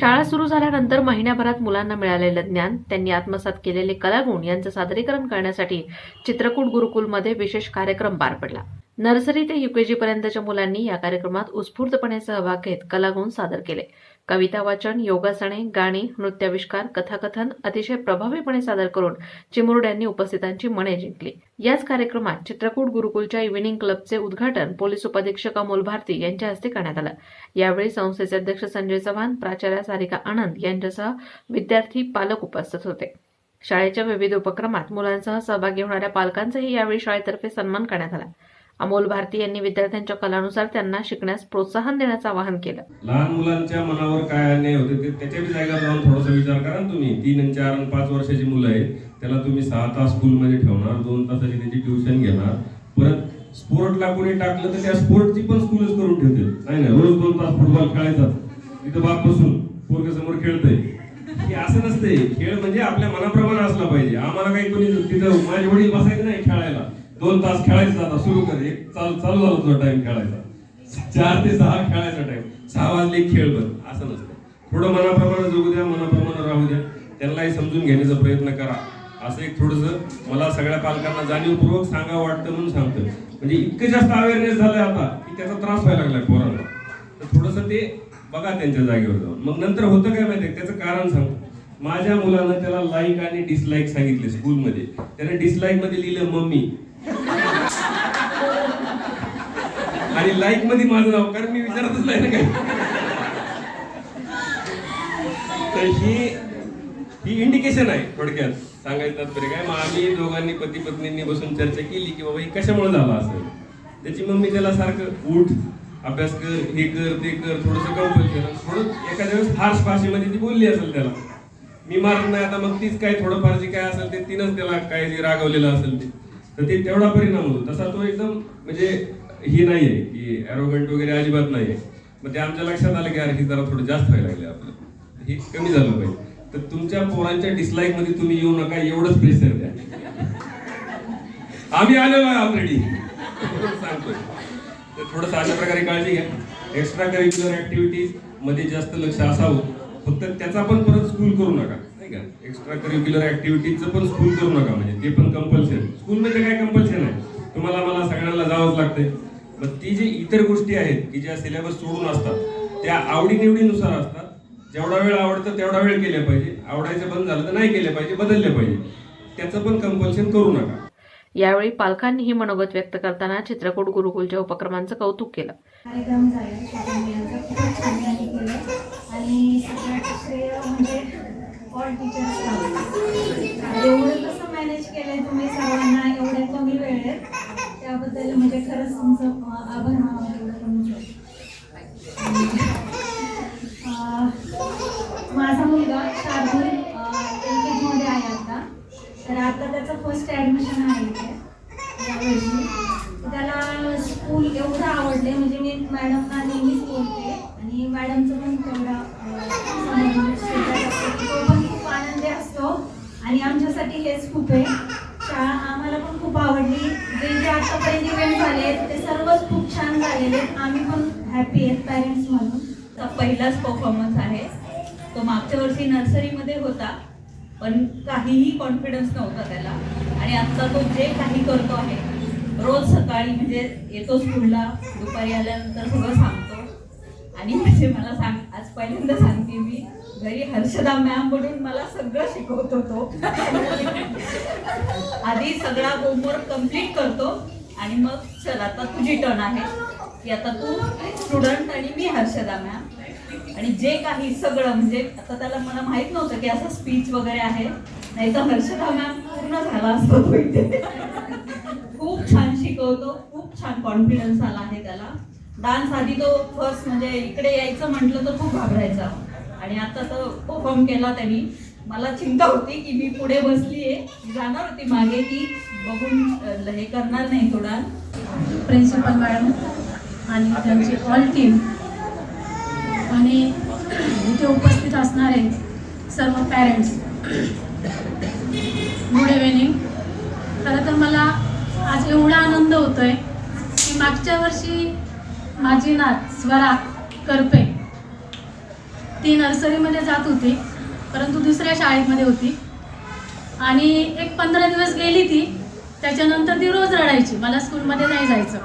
शाळा सुरू झाल्यानंतर महिन्याभरात मुलांना मिळालेलं ज्ञान त्यांनी आत्मसात केलेले कलागुण यांचं सादरीकरण करण्यासाठी चित्रकूट गुरुकुलमध्ये विशेष कार्यक्रम पार पडला. नर्सरी ते युकेजी पर्यंतच्या मुलांनी या कार्यक्रमात उत्स्फूर्तपणे सहभाग घेत कलागुण सादर केले. कविता वाचन योगासने गाणी नृत्याविष्कार कथाकथन अतिशय प्रभावीपणे सादर करून चिमुरड्यांनी उपस्थितांची मने जिंकली. याच कार्यक्रमात चित्रकूट गुरुकुलच्या इव्हिनिंग क्लबचे उद्घाटन पोलीस उपाधीक्षक अमोल भारती यांच्या हस्ते करण्यात आलं. यावेळी संस्थेचे अध्यक्ष संजय चव्हाण प्राचार्या सारिका आनंद यांच्यासह विद्यार्थी पालक उपस्थित होते. शाळेच्या विविध उपक्रमात मुलांसह सहभागी होणाऱ्या पालकांचाही यावेळी शाळेतर्फे सन्मान करण्यात आला. अमोल भारती यांनी विद्यार्थ्यांच्या कलानुसार त्यांना शिकण्यास प्रोत्साहन देण्याचं आवाहन केलं. लहान मुलांच्या मनावर काय अन्याय होते ते त्याच्या बी जागेवर जाऊन थोडासा विचार करा तुम्ही. तीन आणि चार आणि पाच वर्षाची मुलं आहेत त्याला तुम्ही सहा तास स्कूलमध्ये ठेवणार दोन तासाची त्याची ट्युशन घेणार. परत स्पोर्टला कोणी टाकलं तर त्या स्पोर्टची पण स्कूलच करून ठेवते नाही ना रोज दोन तास फुटबॉल खेळायचा. तिथं बाप बसून पोरग समोर खेळतंय. हे असं नसते खेळ म्हणजे आपल्या मनाप्रमाणे असला पाहिजे. आम्हाला काही कोणी तिथं माझे वडील बसायचे नाही खेळायला. दोन तास खेळायचं आता सुरू कर. एक चाल चालू झाला तुझा टाइम खेळायचा. चार ते सहा खेळायचा टाइम सहा वाजले खेळ बंद. असं नसतं. थोडं मनाप्रमाणे जगू द्या मनाप्रमाणे राहू द्या. त्यांनाही समजून घेण्याचा प्रयत्न करा. असं एक थोडस मला सगळ्या पालकांना जाणीवपूर्वक सांगावं वाटतं म्हणून सांगतो म्हणजे इतकं जास्त अवेअरनेस झालंय आता की त्याचा त्रास व्हायला लागलाय पोरांना. तर थोडंसं ते बघा त्यांच्या जागेवर जाऊन. मग नंतर होतं काय माहितीये? त्याचं कारण सांगतो. माझ्या मुलानं त्याला लाईक आणि डिसलाईक सांगितले स्कूलमध्ये त्याने डिसलाईकमध्ये लिहिलं मम्मी आणि लाईकमध्ये माझं नाव कारण मी विचारतच नाही ना काय. तर ही ही इंडिकेशन आहे थोडक्यात सांगायचं तात्पर्य काय? मग आम्ही दोघांनी पती पत्नींनी बसून चर्चा केली की बाबा हे कशामुळे झालं असं? त्याची मम्मी त्याला सारखं उठ अभ्यास कर हे कर ते कर थोडस कंपल्शन थोडं एखाद्या वेळेस हार्श भाषेमध्ये ती बोलली असेल त्याला. मी मारत नाही आता मग तीच काय थोडंफार जे काय असेल ते तिनंच त्याला काय जे रागवलेलं असेल ते. तर ते तेवढा परिणाम होतो. तसा तो एकदम म्हणजे ही नाही आहे की ॲरोगंट वगैरे अजिबात नाही आहे मग ते आमच्या लक्षात आलं की अरे ही जरा थोडं जास्त व्हायला लागले आपलं. हे कमी झालं पाहिजे. तर तुमच्या पोरांच्या डिसलाईकमध्ये तुम्ही येऊ नका एवढंच प्रेशर द्या. आम्ही आलेलो आहे ऑलरेडी सांगतोय. तर थोडंसं अशा प्रकारे काळजी घ्या. एक्स्ट्रा करिक्युलर ऍक्टिव्हिटीजमध्ये जास्त लक्ष असावं. फक्त त्याचा पण परत स्कूल करू नका. नाही का? एक्स्ट्रा करिक्युलर ऍक्टिव्हिटीजचं पण स्कूल करू नका म्हणजे. ते पण कंपल्शन स्कूलमध्ये काय कंपल्शन आहे तुम्हाला मला सगळ्यांना जावंच लागतंय. मग ती जी इतर गोष्टी आहेत की ज्या सिलेबस सोडून असतात त्या आवडीनिवडीनुसार असतात. जेवढा वेळ आवडतं तेवढा वेळ केल्या पाहिजे. आवडायचं बंद झालं तर नाही केलं पाहिजे बदलले पाहिजे. त्याचं पण कंपल्शन करू नका. यावेळी पालकांनीही मनोगत व्यक्त करताना चित्रकूट गुरुकुलच्या उपक्रमांचं कौतुक केलं. कार्यक्रम झाला. केलं. आणि सगळ्यात श्रेय म्हणजे ऑल टीचर्स एवढं कसं मॅनेज केलंय तुम्ही सर्वांना एवढ्या कमी वेळेत त्याबद्दल म्हणजे खरंच तुमचं अं, आभार मानावं एवढं कमी अं, माझा मुलगा शार्दूल एल के जीमध्ये आहे आता तर आता त्याचं फर्स्ट ॲडमिशन आहे इथे यावर्षी त्याला स्कूल एवढं आवडले म्हणजे मी मॅडमना नेहमीच बोलते आणि मॅडमचं पण तेवढा अं, समजून शिकवत असते की तो पण खूप आनंदी असतो आणि आमच्यासाठी खूप आहे. शाळा आम्हाला पण खूप आवडली. जे जे आतापर्यंत इव्हेंट झाले ते सर्वच खूप छान झालेले आहेत. आम्ही पण हॅपी आहेत पॅरेंट्स म्हणून. पहिलाच परफॉर्मन्स आहे. तो मागच्या वर्षी नर्सरीमध्ये होता पण काहीही कॉन्फिडन्स नव्हता त्याला. आणि आत्ता तो जे काही करतो आहे रोज सकाळी म्हणजे येतो स्कूलला दुपारी आल्यानंतर सगळं सांगतो. आणि म्हणजे मला सांग आज पहिल्यांदा सांगते मी. घरी हर्षदा मॅम म्हणून मला सगळं शिकवत होतो. आधी सगळा होमवर्क कंप्लीट करतो आणि मग चल आता तुझी टर्न आहे. की आता तू स्टुडंट आणि मी हर्षदा मॅम आणि जे काही सगळं म्हणजे आता त्याला मला माहीत नव्हतं की असं स्पीच वगैरे आहे. नाही तर हर्षदा मॅम पूर्ण झाला असतो तो इथे. खूप छान शिकवतो खूप छान कॉन्फिडन्स आला आहे त्याला. डान्स आधी तो फर्स्ट म्हणजे इकडे यायचं म्हटलं तर खूप घाबरायचा. आणि आता तो परफॉर्म केला त्यांनी. मला चिंता होती की मी पुढे बसली आहे जाणार होती मागे की बघून हे करणार नाही थोडा. प्रिन्सिपल मॅडम आणि त्यांची ऑल टीम आणि इथे उपस्थित असणारे सर्व पॅरेंट्स गुड इव्हिनिंग खरं तर मला आज एवढा आनंद होतोय की मागच्या वर्षी माझी नात स्वरा करपे ती नर्सरीमध्ये जात होती परंतु दुसऱ्या शाळेमध्ये होती. आणि एक पंधरा दिवस गेली ती त्याच्यानंतर ती रोज रडायची मला स्कूलमध्ये नाही जायचं.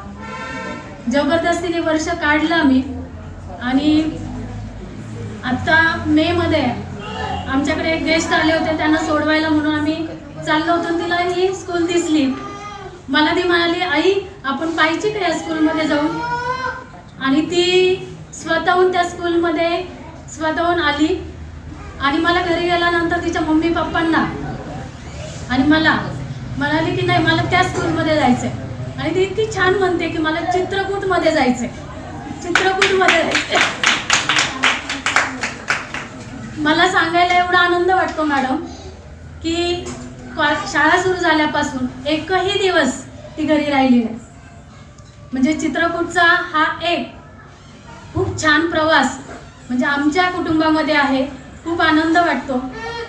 जबरदस्तीने वर्ष काढलं आम्ही. आणि आत्ता मेमध्ये आमच्याकडे एक गेस्ट आले होते त्यांना सोडवायला म्हणून आम्ही चाललो होतो तिला ही स्कूल दिसली. मला ती म्हणाली आई आपण पाहिजे का या स्कूलमध्ये जाऊन? आणि ती स्वतःहून त्या स्कूलमध्ये स्वतःहून आली आणि मला घरी गेल्यानंतर तिच्या मम्मी पप्पांना आणि मला म्हणाली की नाही मला त्या स्कूलमध्ये जायचंय. आणि ती इतकी छान म्हणते की मला चित्रकूटमध्ये जायचंय. चित्रकूटमध्ये जायचंय. मला सांगायला एवढा आनंद वाटतो मॅडम की कॉ- शाळा सुरू झाल्यापासून एकही दिवस ती घरी राहिली नाही. म्हणजे चित्रकूटचा हा एक खूप छान प्रवास म्हणजे आमच्या कुटुंबामध्ये आहे. खूप आनंद वाटतो.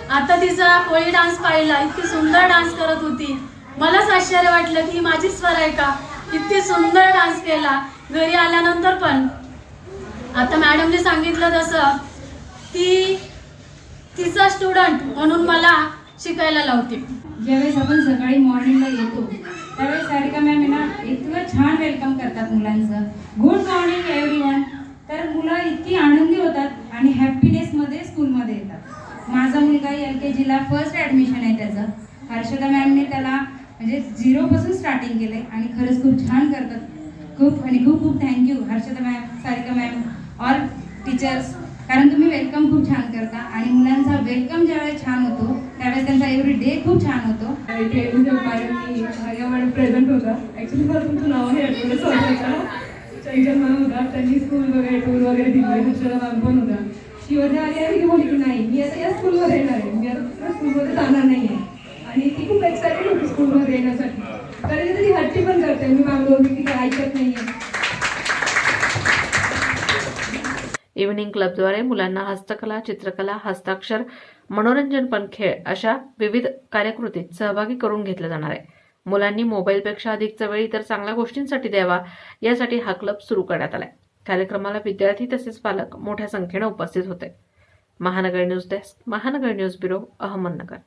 आता तिचा कोळी डान्स पाहिला इतकी सुंदर डान्स करत होती. मलाच आश्चर्य वाटलं की ही माझीच स्वर आहे का? इतकी सुंदर डान्स केला. घरी आल्यानंतर पण. आता मॅडमने सांगितलं तसं. ती तिचा स्टुडंट म्हणून मला शिकायला लावते. ज्यावेळेस आपण सकाळी मॉर्निंगला येतो त्यावेळेस सारिका मॅम आहे ना इतकं छान वेलकम करतात मुलांचं. गुड मॉर्निंग एव्हरी वन तर मुलं इतकी आनंदी होतात आणि हॅपीनेसमध्ये स्कूलमध्ये येतात माझा मुलगा एल के जीला फर्स्ट ॲडमिशन आहे त्याचं हर्षदा मॅमने त्याला म्हणजे झिरोपासून स्टार्टिंग केलं आणि खरंच खूप छान करतात. खूप आणि खूप खूप thank you Harshada ma'am Sarika ma'am all teachers कारण तुम्ही वेलकम खूप छान करता आणि मुलांचा वेलकम ज्यावेळेस छान होतो त्यावेळेस त्यांचा एव्हरी डे खूप छान होतो. इथे प्रेझेंट होता. ॲक्च्युली मला तुमचं नाव नाही होता. त्यांनी स्कूल वगैरे टूर वगैरे दिली. हर्षदा मॅम पण होता. शिवच्या आली आणि बोलली की नाही? मी आता या स्कूलमध्ये येणार आहे. मी आता स्कूलमध्ये जाणार नाही आहे आणि ती खूप एक्सायटेड होती स्कूलमध्ये येण्यासाठी. कधी कधी हट्टी पण करते. मी मागलो मी तिथे ऐकत नाहीये. इव्हनिंग क्लबद्वारे मुलांना हस्तकला चित्रकला हस्ताक्षर मनोरंजन पण खेळ अशा विविध कार्यकृतीत सहभागी करून घेतलं जाणार आहे. मुलांनी मोबाईलपेक्षा अधिकचा वेळ इतर चांगल्या गोष्टींसाठी द्यावा यासाठी हा क्लब सुरू करण्यात आलाय. कार्यक्रमाला विद्यार्थी तसेच पालक मोठ्या संख्येनं उपस्थित होते. Mahanagar news desk Mahanagar news bureau Ahmednagar.